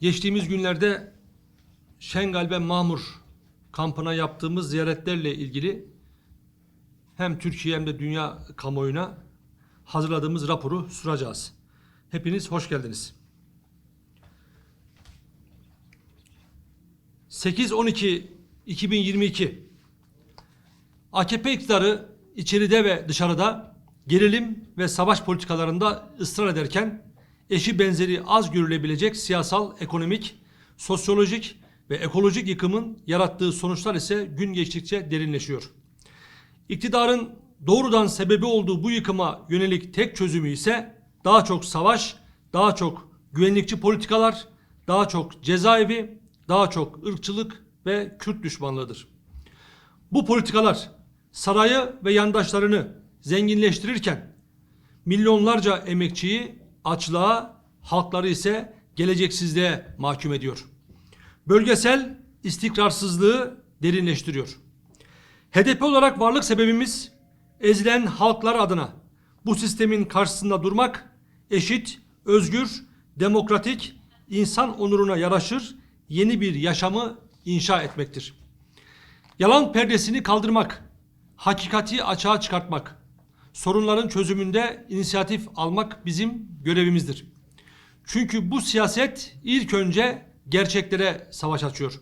Geçtiğimiz günlerde Şengal ve Mahmur kampına yaptığımız ziyaretlerle ilgili hem Türkiye hem de dünya kamuoyuna hazırladığımız raporu sunacağız. Hepiniz hoş geldiniz. 8-12-2022 AKP iktidarı içeride ve dışarıda gerilim ve savaş politikalarında ısrar ederken eşi benzeri az görülebilecek siyasal, ekonomik, sosyolojik ve ekolojik yıkımın yarattığı sonuçlar ise gün geçtikçe derinleşiyor. İktidarın doğrudan sebebi olduğu bu yıkıma yönelik tek çözümü ise daha çok savaş, daha çok güvenlikçi politikalar, daha çok cezaevi, daha çok ırkçılık ve Kürt düşmanlığıdır. Bu politikalar sarayı ve yandaşlarını zenginleştirirken milyonlarca emekçiyi açlığa, halkları ise geleceksizliğe mahkum ediyor. Bölgesel istikrarsızlığı derinleştiriyor. HDP olarak varlık sebebimiz ezilen halklar adına bu sistemin karşısında durmak, eşit, özgür, demokratik, insan onuruna yaraşır yeni bir yaşamı inşa etmektir. Yalan perdesini kaldırmak, hakikati açığa çıkartmak, sorunların çözümünde inisiyatif almak bizim görevimizdir. Çünkü bu siyaset ilk önce gerçeklere savaş açıyor.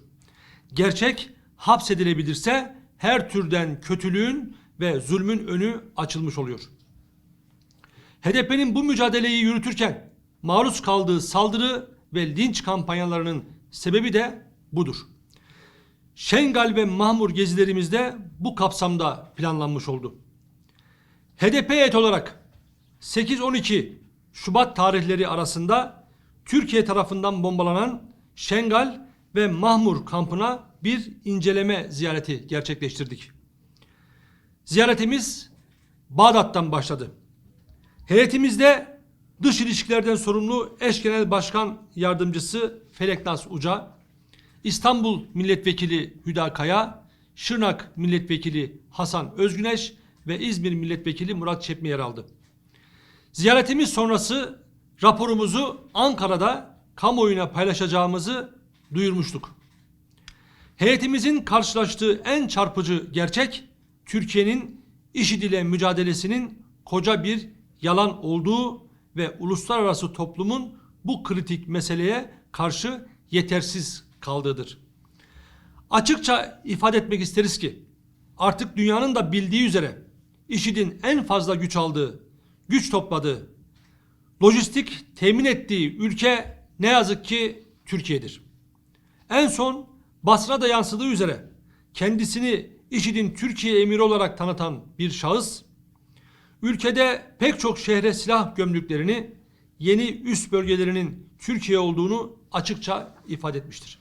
Gerçek hapsedilebilirse her türden kötülüğün ve zulmün önü açılmış oluyor. HDP'nin bu mücadeleyi yürütürken maruz kaldığı saldırı ve linç kampanyalarının sebebi de budur. Şengal ve Mahmur gezilerimizde bu kapsamda planlanmış oldu. HDP heyet olarak 8-12 Şubat tarihleri arasında Türkiye tarafından bombalanan Şengal ve Mahmur kampına bir inceleme ziyareti gerçekleştirdik. Ziyaretimiz Bağdat'tan başladı. Heyetimizde dış ilişkilerden sorumlu eş genel başkan yardımcısı Feleknas Uca, İstanbul Milletvekili Hüda Kaya, Şırnak Milletvekili Hasan Özgüneş ve İzmir Milletvekili Murat Çepmi yer aldı. Ziyaretimiz sonrası raporumuzu Ankara'da kamuoyuna paylaşacağımızı duyurmuştuk. Heyetimizin karşılaştığı en çarpıcı gerçek Türkiye'nin IŞİD ile mücadelesinin koca bir yalan olduğu ve uluslararası toplumun bu kritik meseleye karşı yetersiz kaldığıdır. Açıkça ifade etmek isteriz ki artık dünyanın da bildiği üzere IŞİD'in en fazla güç aldığı, güç topladığı, lojistik temin ettiği ülke ne yazık ki Türkiye'dir. En son Basra'da yansıdığı üzere kendisini IŞİD'in Türkiye emiri olarak tanıtan bir şahıs, ülkede pek çok şehre silah gömdüklerini, yeni üst bölgelerinin Türkiye olduğunu açıkça ifade etmiştir.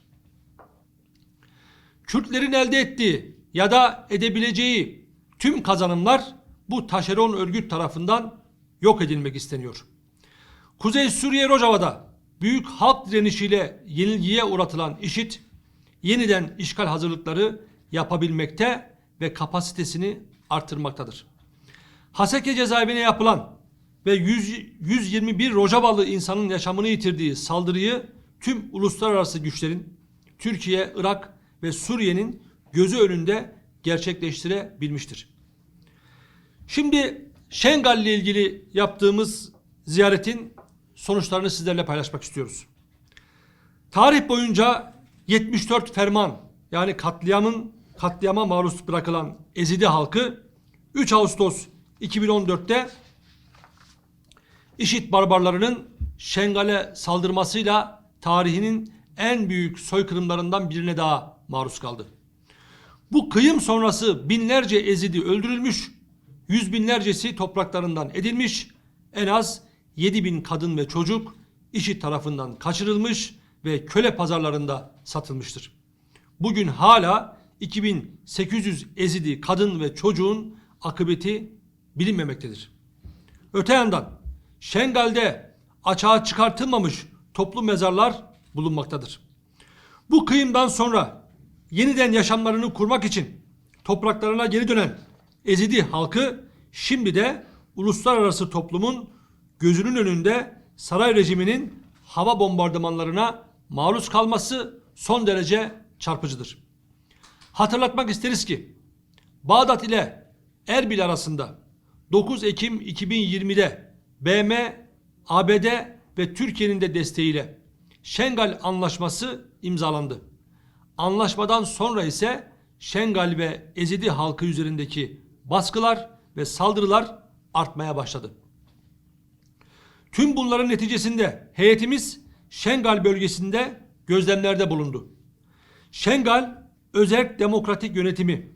Kürtlerin elde ettiği ya da edebileceği tüm kazanımlar bu taşeron örgüt tarafından yok edilmek isteniyor. Kuzey Suriye Rojava'da büyük halk direnişiyle yenilgiye uğratılan IŞİD yeniden işgal hazırlıkları yapabilmekte ve kapasitesini artırmaktadır. Haseke cezaevine yapılan ve 100, 121 Rojavalı insanın yaşamını yitirdiği saldırıyı tüm uluslararası güçlerin Türkiye, Irak ve Suriye'nin gözü önünde gerçekleştirebilmiştir. Şimdi Şengal ile ilgili yaptığımız ziyaretin sonuçlarını sizlerle paylaşmak istiyoruz. Tarih boyunca 74 ferman yani katliamın katliama maruz bırakılan Ezidi halkı 3 Ağustos 2014'te IŞİD barbarlarının Şengal'e saldırmasıyla tarihinin en büyük soykırımlarından birine daha maruz kaldı. Bu kıyım sonrası binlerce Ezidi öldürülmüş, yüz binlercesi topraklarından edilmiş, en az 7 bin kadın ve çocuk IŞİD tarafından kaçırılmış ve köle pazarlarında satılmıştır. Bugün hala 2800 Ezidi kadın ve çocuğun akıbeti bilinmemektedir. Öte yandan Şengal'de açığa çıkartılmamış toplu mezarlar bulunmaktadır. Bu kıyımdan sonra yeniden yaşamlarını kurmak için topraklarına geri dönen Ezidi halkı şimdi de uluslararası toplumun gözünün önünde saray rejiminin hava bombardımanlarına maruz kalması son derece çarpıcıdır. Hatırlatmak isteriz ki Bağdat ile Erbil arasında 9 Ekim 2020'de BM, ABD ve Türkiye'nin de desteğiyle Şengal Anlaşması imzalandı. Anlaşmadan sonra ise Şengal ve Ezidi halkı üzerindeki baskılar ve saldırılar artmaya başladı. Tüm bunların neticesinde heyetimiz Şengal bölgesinde gözlemlerde bulundu. Şengal Özerk Demokratik Yönetimi,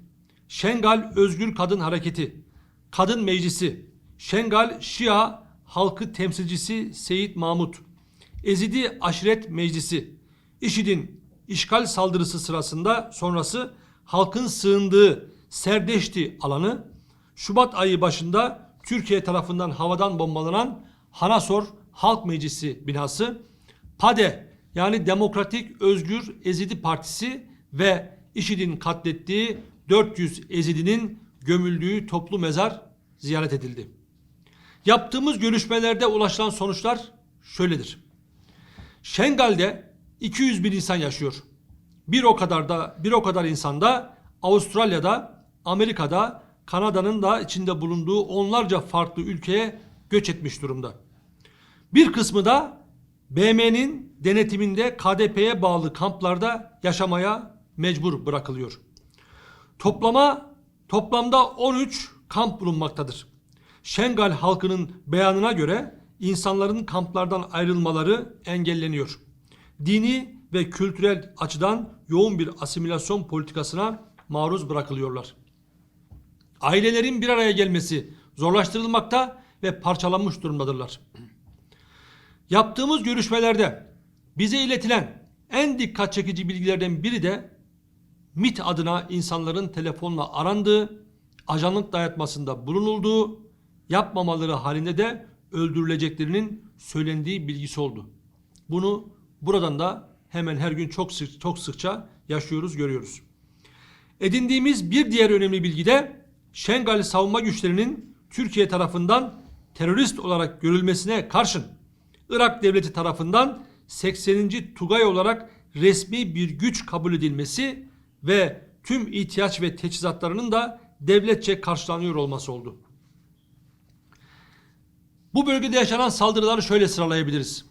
Şengal Özgür Kadın Hareketi, Kadın Meclisi, Şengal Şia Halkı Temsilcisi Seyit Mahmut, Ezidi Aşiret Meclisi, IŞİD'in işgal saldırısı sırasında sonrası halkın sığındığı Serdeşti alanı, Şubat ayı başında Türkiye tarafından havadan bombalanan Hanasor Halk Meclisi binası, PADE yani Demokratik Özgür Ezidi Partisi ve IŞİD'in katlettiği 400 Ezidinin gömüldüğü toplu mezar ziyaret edildi. Yaptığımız görüşmelerde ulaşılan sonuçlar şöyledir. Şengal'de 200 bin insan yaşıyor. Bir o kadar da bir o kadar insan da Avustralya'da, Amerika'da, Kanada'nın da içinde bulunduğu onlarca farklı ülkeye göç etmiş durumda. Bir kısmı da BM'nin denetiminde KDP'ye bağlı kamplarda yaşamaya mecbur bırakılıyor. Toplama toplamda 13 kamp bulunmaktadır. Şengal halkının beyanına göre insanların kamplardan ayrılmaları engelleniyor. Dini ve kültürel açıdan yoğun bir asimilasyon politikasına maruz bırakılıyorlar. Ailelerin bir araya gelmesi zorlaştırılmakta ve parçalanmış durumdadırlar. Yaptığımız görüşmelerde bize iletilen en dikkat çekici bilgilerden biri de MIT adına insanların telefonla arandığı, ajanlık dayatmasında bulunulduğu, yapmamaları halinde de öldürüleceklerinin söylendiği bilgisi oldu. Bunu buradan da hemen her gün çok sık, çok sıkça yaşıyoruz, görüyoruz. Edindiğimiz bir diğer önemli bilgi de Şengal savunma güçlerinin Türkiye tarafından terörist olarak görülmesine karşın Irak devleti tarafından 80. Tugay olarak resmi bir güç kabul edilmesi ve tüm ihtiyaç ve teçhizatlarının da devletçe karşılanıyor olması oldu. Bu bölgede yaşanan saldırıları şöyle sıralayabiliriz.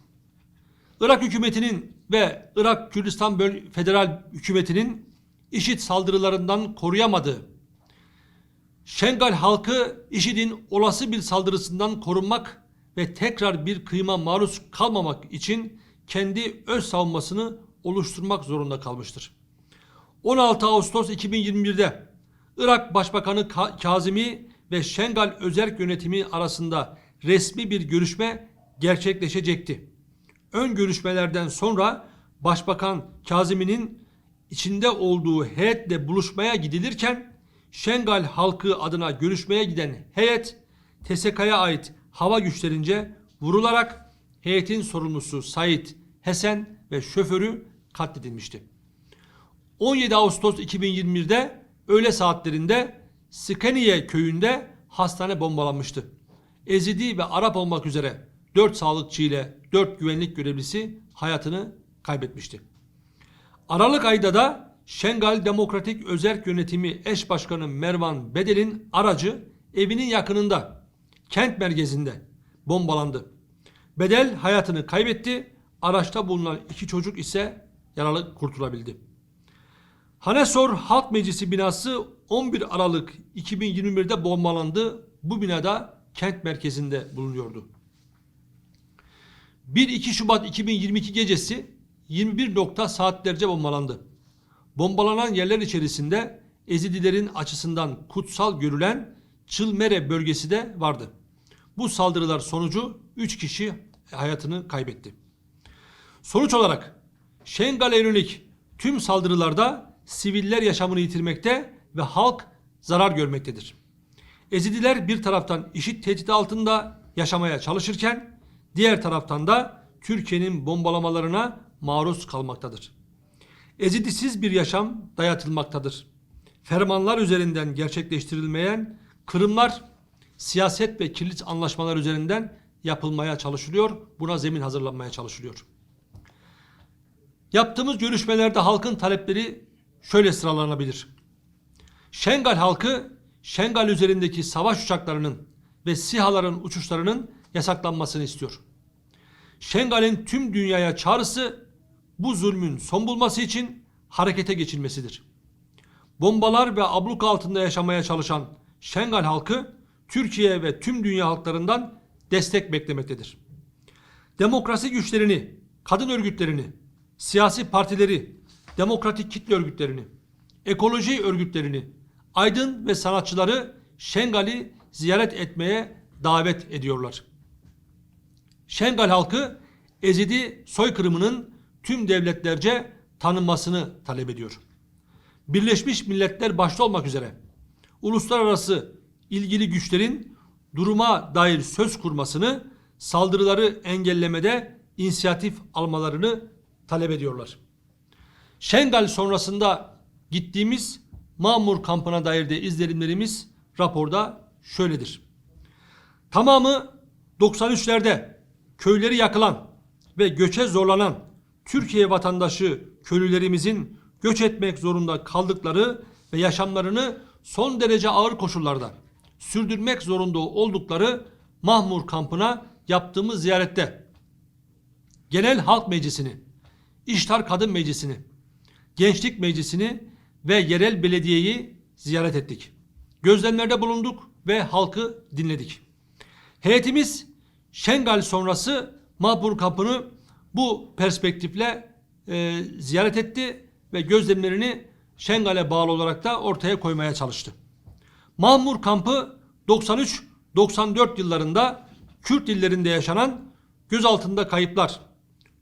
Irak hükümetinin ve Irak Kürdistan Böl Federal Hükümeti'nin IŞİD saldırılarından koruyamadığı, Şengal halkı IŞİD'in olası bir saldırısından korunmak ve tekrar bir kıyma maruz kalmamak için kendi öz savunmasını oluşturmak zorunda kalmıştır. 16 Ağustos 2021'de Irak Başbakanı Ka- Kazimi ve Şengal Özerk Yönetimi arasında resmi bir görüşme gerçekleşecekti. Ön görüşmelerden sonra Başbakan Kazimi'nin içinde olduğu heyetle buluşmaya gidilirken Şengal halkı adına görüşmeye giden heyet TSK'ya ait hava güçlerince vurularak heyetin sorumlusu Sait Hesen ve şoförü katledilmişti. 17 Ağustos 2021'de öğle saatlerinde Skeniye köyünde hastane bombalanmıştı. Ezidi ve Arap olmak üzere 4 sağlıkçı ile 4 güvenlik görevlisi hayatını kaybetmişti. Aralık ayında da Şengal Demokratik Özerk Yönetimi eş başkanı Mervan Bedel'in aracı evinin yakınında kent merkezinde bombalandı. Bedel hayatını kaybetti. Araçta bulunan iki çocuk ise yaralı kurtulabildi. Hanesor Halk Meclisi binası 11 Aralık 2021'de bombalandı. Bu binada kent merkezinde bulunuyordu. 1-2 Şubat 2022 gecesi 21 nokta saatlerce bombalandı. Bombalanan yerler içerisinde Ezidilerin açısından kutsal görülen Çılmere bölgesi de vardı. Bu saldırılar sonucu 3 kişi hayatını kaybetti. Sonuç olarak Şengal'e yönelik tüm saldırılarda siviller yaşamını yitirmekte ve halk zarar görmektedir. Ezidiler bir taraftan işit tehdidi altında yaşamaya çalışırken diğer taraftan da Türkiye'nin bombalamalarına maruz kalmaktadır. Ezidisiz bir yaşam dayatılmaktadır. Fermanlar üzerinden gerçekleştirilmeyen kırımlar siyaset ve kilit anlaşmalar üzerinden yapılmaya çalışılıyor. Buna zemin hazırlanmaya çalışılıyor. Yaptığımız görüşmelerde halkın talepleri şöyle sıralanabilir. Şengal halkı Şengal üzerindeki savaş uçaklarının ve SİHA'ların uçuşlarının yasaklanmasını istiyor. Şengal'in tüm dünyaya çağrısı bu zulmün son bulması için harekete geçilmesidir. Bombalar ve abluk altında yaşamaya çalışan Şengal halkı Türkiye ve tüm dünya halklarından destek beklemektedir. Demokrasi güçlerini, kadın örgütlerini, siyasi partileri, demokratik kitle örgütlerini, ekoloji örgütlerini, aydın ve sanatçıları Şengal'i ziyaret etmeye davet ediyorlar. Şengal halkı Ezidi soykırımının tüm devletlerce tanınmasını talep ediyor. Birleşmiş Milletler başta olmak üzere uluslararası ilgili güçlerin duruma dair söz kurmasını, saldırıları engellemede inisiyatif almalarını talep ediyorlar. Şengal sonrasında gittiğimiz Mamur kampına dair de izlenimlerimiz raporda şöyledir. Tamamı 93'lerde köyleri yakılan ve göçe zorlanan Türkiye vatandaşı köylülerimizin göç etmek zorunda kaldıkları ve yaşamlarını son derece ağır koşullarda sürdürmek zorunda oldukları Mahmur kampına yaptığımız ziyarette Genel Halk Meclisi'ni, İştar Kadın Meclisi'ni, Gençlik Meclisi'ni ve yerel belediyeyi ziyaret ettik. Gözlemlerde bulunduk ve halkı dinledik. Heyetimiz Şengal sonrası Mahmur kampını bu perspektifle e, ziyaret etti ve gözlemlerini Şengal'e bağlı olarak da ortaya koymaya çalıştı. Mahmur kampı 93-94 yıllarında Kürt illerinde yaşanan gözaltında kayıplar,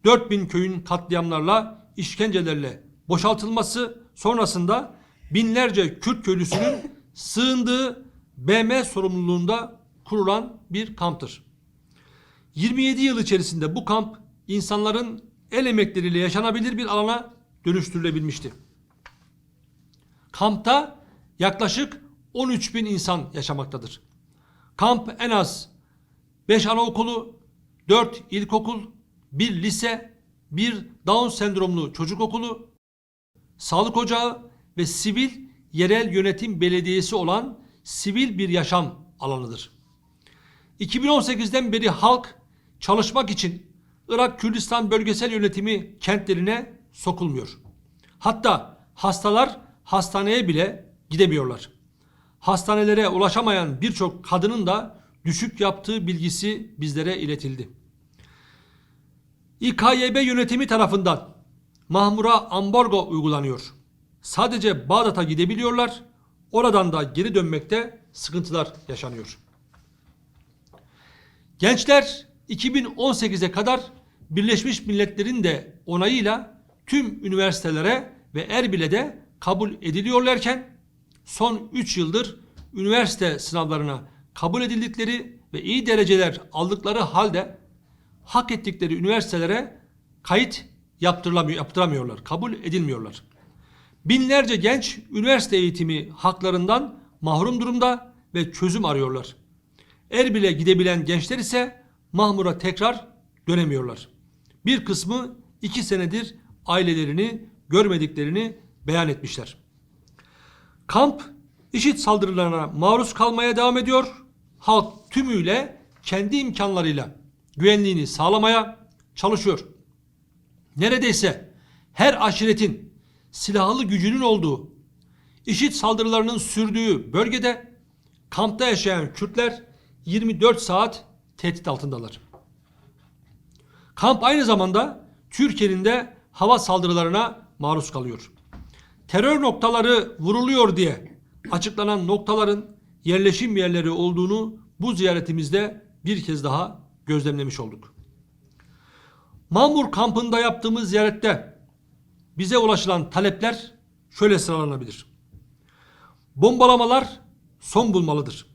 4000 köyün katliamlarla, işkencelerle boşaltılması sonrasında binlerce Kürt köylüsünün sığındığı BM sorumluluğunda kurulan bir kamptır. 27 yıl içerisinde bu kamp insanların el emekleriyle yaşanabilir bir alana dönüştürülebilmişti. Kampta yaklaşık 13 bin insan yaşamaktadır. Kamp en az 5 anaokulu, 4 ilkokul, 1 lise, 1 Down sendromlu çocuk okulu, sağlık ocağı ve sivil yerel yönetim belediyesi olan sivil bir yaşam alanıdır. 2018'den beri halk çalışmak için Irak Kürdistan bölgesel yönetimi kentlerine sokulmuyor. Hatta hastalar hastaneye bile gidemiyorlar. Hastanelere ulaşamayan birçok kadının da düşük yaptığı bilgisi bizlere iletildi. İKYB yönetimi tarafından Mahmur'a ambargo uygulanıyor. Sadece Bağdat'a gidebiliyorlar. Oradan da geri dönmekte sıkıntılar yaşanıyor. Gençler 2018'e kadar Birleşmiş Milletler'in de onayıyla tüm üniversitelere ve Erbil'e de kabul ediliyorlarken son 3 yıldır üniversite sınavlarına kabul edildikleri ve iyi dereceler aldıkları halde hak ettikleri üniversitelere kayıt yaptırılamıyor, yaptıramıyorlar, kabul edilmiyorlar. Binlerce genç üniversite eğitimi haklarından mahrum durumda ve çözüm arıyorlar. Erbil'e gidebilen gençler ise Mahmur'a tekrar dönemiyorlar. Bir kısmı iki senedir ailelerini görmediklerini beyan etmişler. Kamp IŞİD saldırılarına maruz kalmaya devam ediyor. Halk tümüyle kendi imkanlarıyla güvenliğini sağlamaya çalışıyor. Neredeyse her aşiretin silahlı gücünün olduğu, IŞİD saldırılarının sürdüğü bölgede kampta yaşayan Kürtler 24 saat tehdit altındalar. Kamp aynı zamanda Türkiye'nin de hava saldırılarına maruz kalıyor. Terör noktaları vuruluyor diye açıklanan noktaların yerleşim yerleri olduğunu bu ziyaretimizde bir kez daha gözlemlemiş olduk. Mamur kampında yaptığımız ziyarette bize ulaşılan talepler şöyle sıralanabilir. Bombalamalar son bulmalıdır.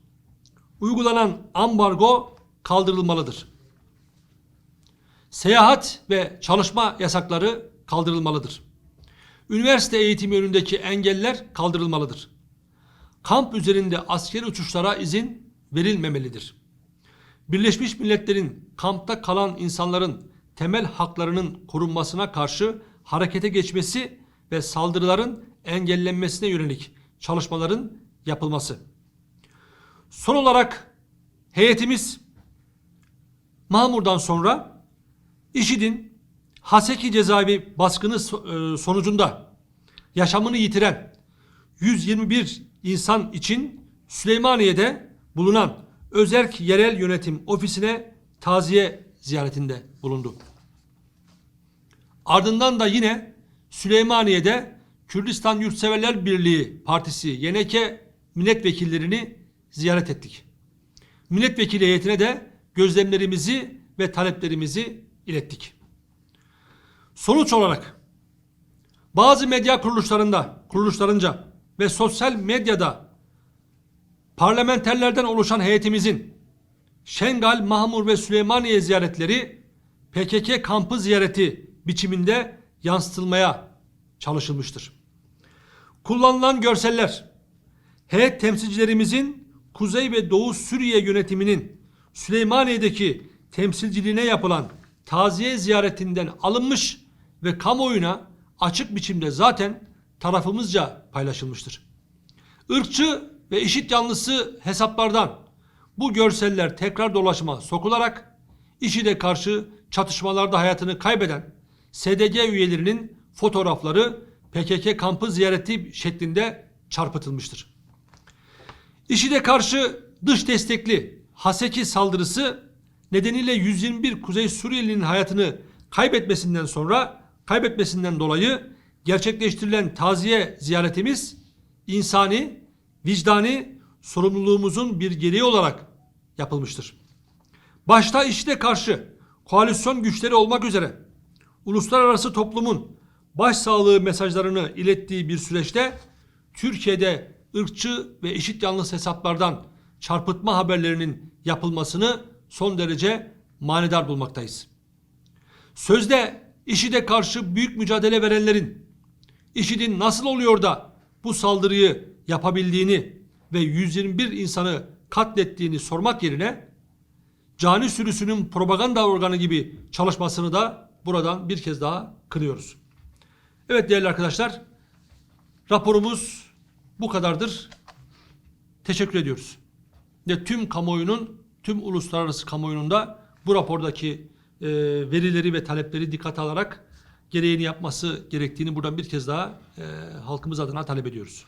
Uygulanan ambargo kaldırılmalıdır. Seyahat ve çalışma yasakları kaldırılmalıdır. Üniversite eğitimi önündeki engeller kaldırılmalıdır. Kamp üzerinde askeri uçuşlara izin verilmemelidir. Birleşmiş Milletler'in kampta kalan insanların temel haklarının korunmasına karşı harekete geçmesi ve saldırıların engellenmesine yönelik çalışmaların yapılması. Son olarak heyetimiz Mahmur'dan sonra IŞİD'in Haseki cezaevi baskını e, sonucunda yaşamını yitiren 121 insan için Süleymaniye'de bulunan Özerk Yerel Yönetim Ofisi'ne taziye ziyaretinde bulundu. Ardından da yine Süleymaniye'de Kürdistan Yurtseverler Birliği Partisi Yeneke milletvekillerini ziyaret ettik. Milletvekili heyetine de gözlemlerimizi ve taleplerimizi ilettik. Sonuç olarak bazı medya kuruluşlarında, kuruluşlarınca ve sosyal medyada parlamenterlerden oluşan heyetimizin Şengal, Mahmur ve Süleymaniye ziyaretleri PKK kampı ziyareti biçiminde yansıtılmaya çalışılmıştır. Kullanılan görseller heyet temsilcilerimizin Kuzey ve Doğu Suriye yönetiminin Süleymaniye'deki temsilciliğine yapılan taziye ziyaretinden alınmış ve kamuoyuna açık biçimde zaten tarafımızca paylaşılmıştır. Irkçı ve işit yanlısı hesaplardan bu görseller tekrar dolaşıma sokularak IŞİD'e karşı çatışmalarda hayatını kaybeden SDG üyelerinin fotoğrafları PKK kampı ziyareti şeklinde çarpıtılmıştır. IŞİD'e karşı dış destekli Haseki saldırısı nedeniyle 121 Kuzey Suriyelinin hayatını kaybetmesinden sonra kaybetmesinden dolayı gerçekleştirilen taziye ziyaretimiz insani, vicdani sorumluluğumuzun bir gereği olarak yapılmıştır. Başta IŞİD'e karşı koalisyon güçleri olmak üzere uluslararası toplumun başsağlığı mesajlarını ilettiği bir süreçte Türkiye'de ırkçı ve eşit yanlısı hesaplardan çarpıtma haberlerinin yapılmasını son derece manidar bulmaktayız. Sözde IŞİD'e karşı büyük mücadele verenlerin IŞİD'in nasıl oluyor da bu saldırıyı yapabildiğini ve 121 insanı katlettiğini sormak yerine cani sürüsünün propaganda organı gibi çalışmasını da buradan bir kez daha kınıyoruz. Evet değerli arkadaşlar, raporumuz bu kadardır. Teşekkür ediyoruz. Ve tüm kamuoyunun, tüm uluslararası kamuoyunun da bu rapordaki e, verileri ve talepleri dikkate alarak gereğini yapması gerektiğini buradan bir kez daha e, halkımız adına talep ediyoruz.